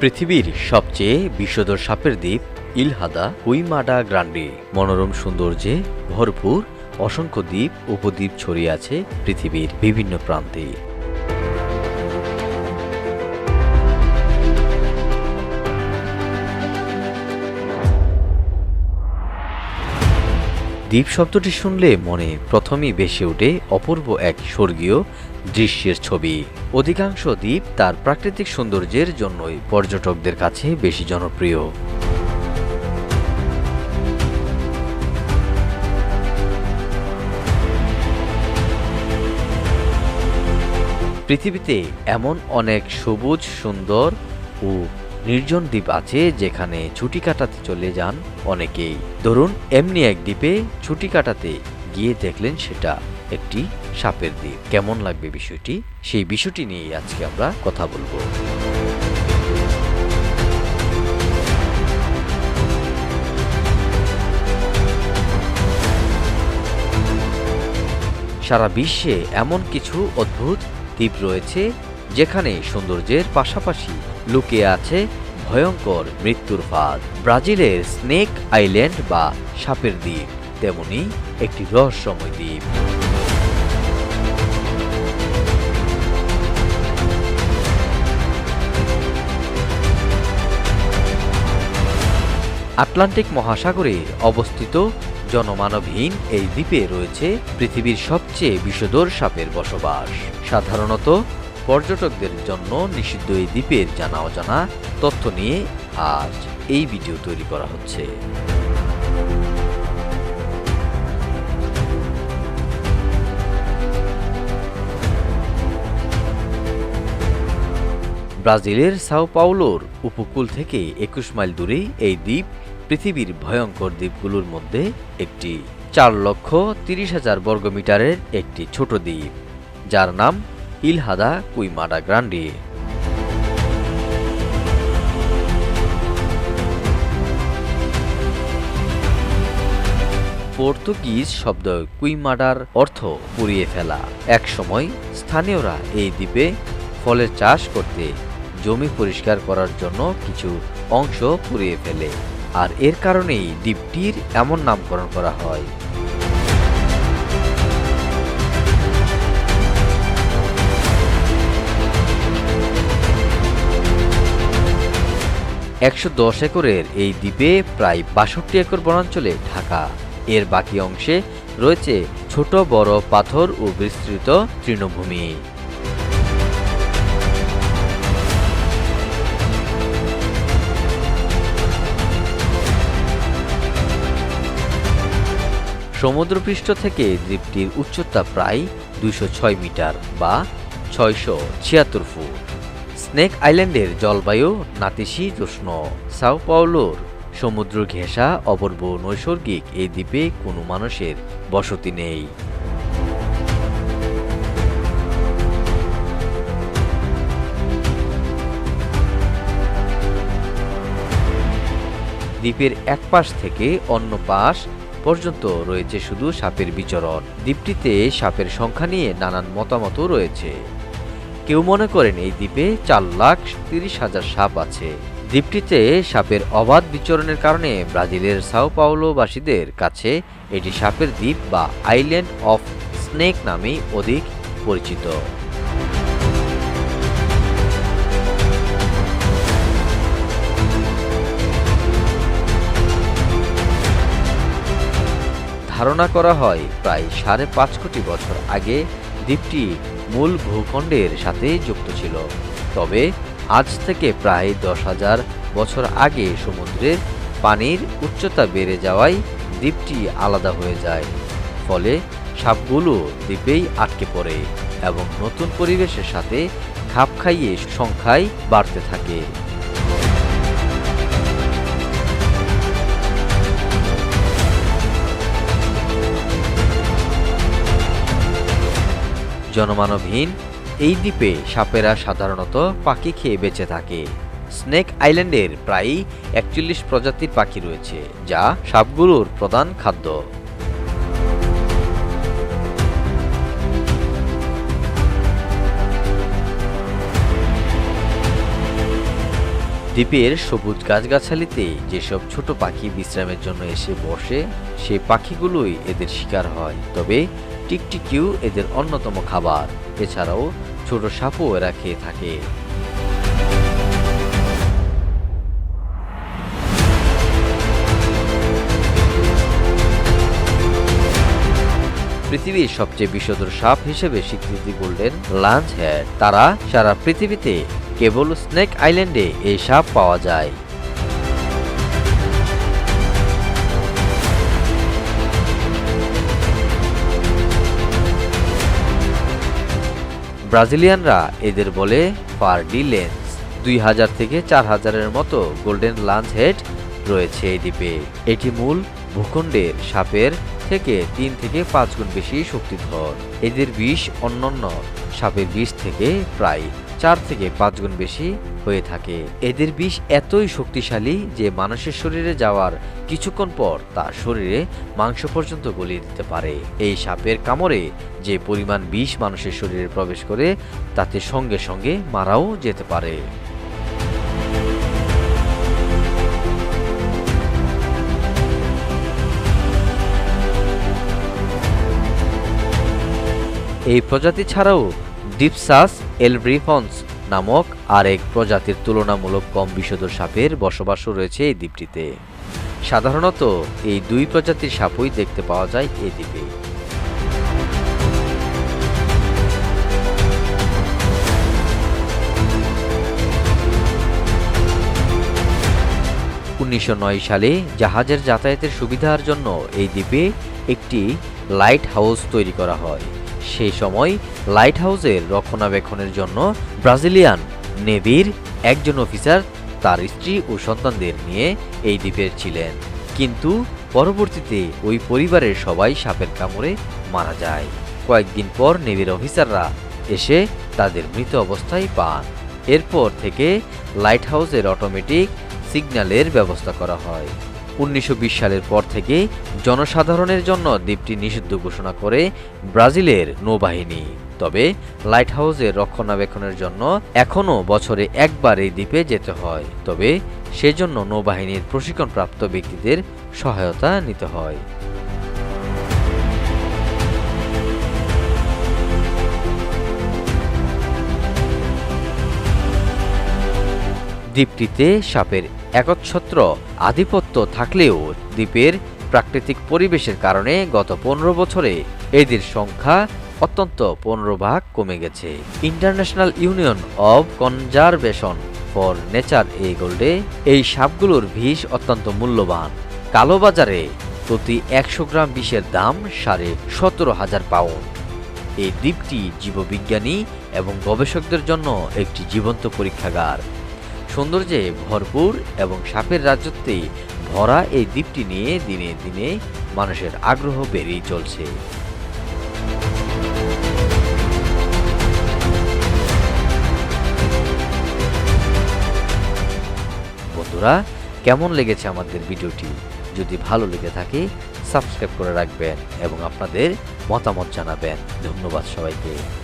পৃথিবীর সবচেয়ে বিষধর সাপের দ্বীপ ইলহাদা হুইমাডা গ্রান্ডে। মনোরম সৌন্দর্যে ভরপুর অসংখ্য দ্বীপ উপদ্বীপ ছড়িয়ে আছে পৃথিবীর বিভিন্ন প্রান্তে। দ্বীপ শব্দটি শুনলে মনে প্রথমেই ভেসে ওঠে অপূর্ব এক স্বর্গীয় দৃশ্যের ছবি। অধিকাংশ দ্বীপ তার প্রাকৃতিক সৌন্দর্যের জন্যই পর্যটকদের কাছে বেশি জনপ্রিয়। পৃথিবীতে এমন অনেক সবুজ, সুন্দর ও নির্জন দ্বীপ আছে যেখানে ছুটি কাটাতে চলে যান অনেকেই। ধরুন, এমনি এক দ্বীপে ছুটি কাটাতে গিয়ে দেখলেন সেটা। একটি সাপের দ্বীপ। কেমন লাগবে বিষয়টি? সেই বিষয়টি নিয়ে আজকে আমরা কথা বলব। সারা বিশ্বে এমন কিছু অদ্ভুত দ্বীপ রয়েছে, যেখানে সৌন্দর্যের পাশাপাশি লুকিয়ে আছে ভয়ঙ্কর মৃত্যুর ফাঁদ। ব্রাজিলের স্নেক আইল্যান্ড বা সাপের দ্বীপ, তেমনি একটি রহস্যময় দ্বীপ। আটলান্টিক মহাসাগরে অবস্থিত জনমানবহীন এই দ্বীপে রয়েছে পৃথিবীর সবচেয়ে বিষধর সাপের বসবাস। সাধারণত পর্যটকদের জন্য নিষিদ্ধ এই দ্বীপের জানা অজানা তথ্য নিয়ে আজ এই ভিডিও তৈরি করা হচ্ছে। ব্রাজিলের সাও পাউলোর উপকূল থেকে একুশ মাইল দূরেই এই দ্বীপ পৃথিবীর ভয়ঙ্কর দ্বীপগুলোর মধ্যে একটি। চার লক্ষ তিরিশ হাজার বর্গমিটারের একটি ছোট দ্বীপ, যার নাম ইলহাদা কুইমাডা গ্রান্ডি। পর্তুগিজ শব্দ কুইমাডার অর্থ পুড়িয়ে ফেলা। একসময় স্থানীয়রা এই দ্বীপে ফলের চাষ করতে জমি পরিষ্কার করার জন্য কিছু অংশ পুড়িয়ে ফেলে। আর এর কারণেই দ্বীপটির এমন নামকরণ করা হয়। একশো দশ একরের এই দ্বীপে প্রায় বাষট্টি একর বনাঞ্চলে ঢাকা। এর বাকি অংশে রয়েছে ছোট বড় পাথর ও বিস্তৃত তৃণভূমি। সমুদ্রপৃষ্ঠ থেকে দ্বীপটির উচ্চতা প্রায় দুইশো ছয় মিটার বা ছয়শো ছিয়াত্তর ফুট। স্নেক আইল্যান্ডের জলবায়ু নাতিশীতোষ্ণ সাও পাওলোর সমুদ্র ঘেঁষা অপূর্ব নৈসর্গিক এই দ্বীপে কোনো মানুষের বসতি নেই। দ্বীপের এক পাশ থেকে অন্য পাশ পর্যন্ত রয়েছে শুধু সাপের বিচরণ। দ্বীপটিতে সাপের সংখ্যা নিয়ে নানান মতামত রয়েছে। কেউ মনে করেন এই দ্বীপে চার লাখ তিরিশ হাজার সাপ আছে। দ্বীপটিতে সাপের অবাধ বিচরণের কারণে ব্রাজিলের সাও পাওলোবাসীদের কাছে এটি সাপের দ্বীপ বা আইল্যান্ড অফ স্নেক নামেই অধিক পরিচিত। ধারণা করা হয়, প্রায় সাড়ে পাঁচ কোটি বছর আগে দ্বীপটি মূল ভূখণ্ডের সাথে যুক্ত ছিল। তবে আজ থেকে প্রায় দশ হাজার বছর আগে সমুদ্রের পানির উচ্চতা বেড়ে যাওয়ায় দ্বীপটি আলাদা হয়ে যায়। ফলে সাপগুলো দ্বীপেই আটকে পড়ে এবং নতুন পরিবেশের সাথে খাপ খাইয়ে সংখ্যায় বাড়তে থাকে। জনমানবহীন, এই দ্বীপে সাপেরা সাধারণত পাখি খেয়ে বেঁচে থাকে। স্নেক আইল্যান্ডের প্রায় একচল্লিশ প্রজাতির পাখি রয়েছে, যা সাপগুলোর প্রধান খাদ্য। দ্বীপের সবুজ গাছগাছালিতে যেসব ছোট পাখি বিশ্রামের জন্য এসে বসে সেই পাখিগুলোই এদের শিকার হয়। তবে টিকটিকিও এদের অন্যতম খাবার। এছাড়াও ছোট সাপও এরা খেয়ে থাকে। পৃথিবীর সবচেয়ে বিষধর সাপ হিসেবে স্বীকৃতি গোল্ডেন লাঞ্চ হ্যাড তারা সারা পৃথিবীতে কেবল স্নেক আইল্যান্ডে এই সাপ পাওয়া যায়। ব্রাজিলিয়ানরা এদের বলে ফার্ডি লেন্স। দুই হাজার থেকে চার হাজারের মতো গোল্ডেন লাঞ্চ হেড রয়েছে এই দ্বীপে। এটি মূল ভূখণ্ডের সাপের থেকে তিন থেকে পাঁচ গুণ বেশি শক্তিধর। এদের বিষ অন্যান্য সাপের বিষ থেকে প্রায় চার থেকে পাঁচ গুণ বেশি হয়ে থাকে। এদের বিষ এতই শক্তিশালী যে মানুষের শরীরে যাওয়ার কিছুক্ষণ পর তার শরীরে মাংস পর্যন্ত গলিয়ে দিতে পারে। এই সাপের কামড়ে যে পরিমাণ বিষ মানুষের শরীরে প্রবেশ করে, তাতে সঙ্গে সঙ্গে মারাও যেতে পারে। এই প্রজাতি ছাড়াও ডিপসাস এলব্রিফন্স নামক আরেক প্রজাতির তুলনামূলক কম বিষধর সাপের বসবাসও রয়েছে এই দ্বীপটিতে। সাধারণত এই দুই প্রজাতির সাপই দেখতে পাওয়া যায় এই দ্বীপে। উনিশশো নয় সালে জাহাজের যাতায়াতের সুবিধার জন্য এই দ্বীপে একটি লাইট হাউস তৈরি করা হয়। সেই সময় লাইট হাউসের রক্ষণাবেক্ষণের জন্য ব্রাজিলিয়ান নেভির একজন অফিসার, তার স্ত্রী ও সন্তানদের নিয়ে এই দ্বীপের ছিলেন। কিন্তু পরবর্তীতে ওই পরিবারের সবাই সাপের কামড়ে মারা যায়। কয়েকদিন পর নেভির অফিসাররা এসে তাদের মৃত অবস্থায় পান। এরপর থেকে লাইট হাউসের অটোমেটিক সিগন্যালের ব্যবস্থা করা হয়। উনিশশো বিশ সালের পর থেকে জনসাধারণের জন্য দ্বীপটি নিষিদ্ধ ঘোষণা করে ব্রাজিলের নৌবাহিনী। তবে লাইট হাউসের রক্ষণাবেক্ষণের জন্য এখনও বছরে একবার এই দ্বীপে যেতে হয়। তবে সেজন্য নৌবাহিনীর প্রশিক্ষণপ্রাপ্ত ব্যক্তিদের সহায়তা নিতে হয়। দ্বীপটিতে সাপের একচ্ছত্র আধিপত্য থাকলেও দ্বীপের প্রাকৃতিক পরিবেশের কারণে গত পনেরো বছরে এদের সংখ্যা অত্যন্ত পনেরো ভাগ কমে গেছে। International union of conservation for nature এই গোল্ডে এই সাপগুলোর বিষ অত্যন্ত মূল্যবান। কালোবাজারে প্রতি একশো গ্রাম বিষের দাম সাড়ে সতেরো হাজার পাউন্ড। এই দ্বীপটি জীববিজ্ঞানী এবং গবেষকদের জন্য একটি জীবন্ত পরীক্ষাগার। সৌন্দর্যে ভরপুর এবং সাপের রাজত্বে ভরা এই দ্বীপটি নিয়ে দিনে দিনে মানুষের আগ্রহ বেড়েই চলছে। বন্ধুরা, কেমন লেগেছে আমাদের ভিডিওটি? যদি ভালো লেগে থাকে, সাবস্ক্রাইব করে রাখবেন এবং আপনাদের মতামত জানাবেন। ধন্যবাদ সবাইকে।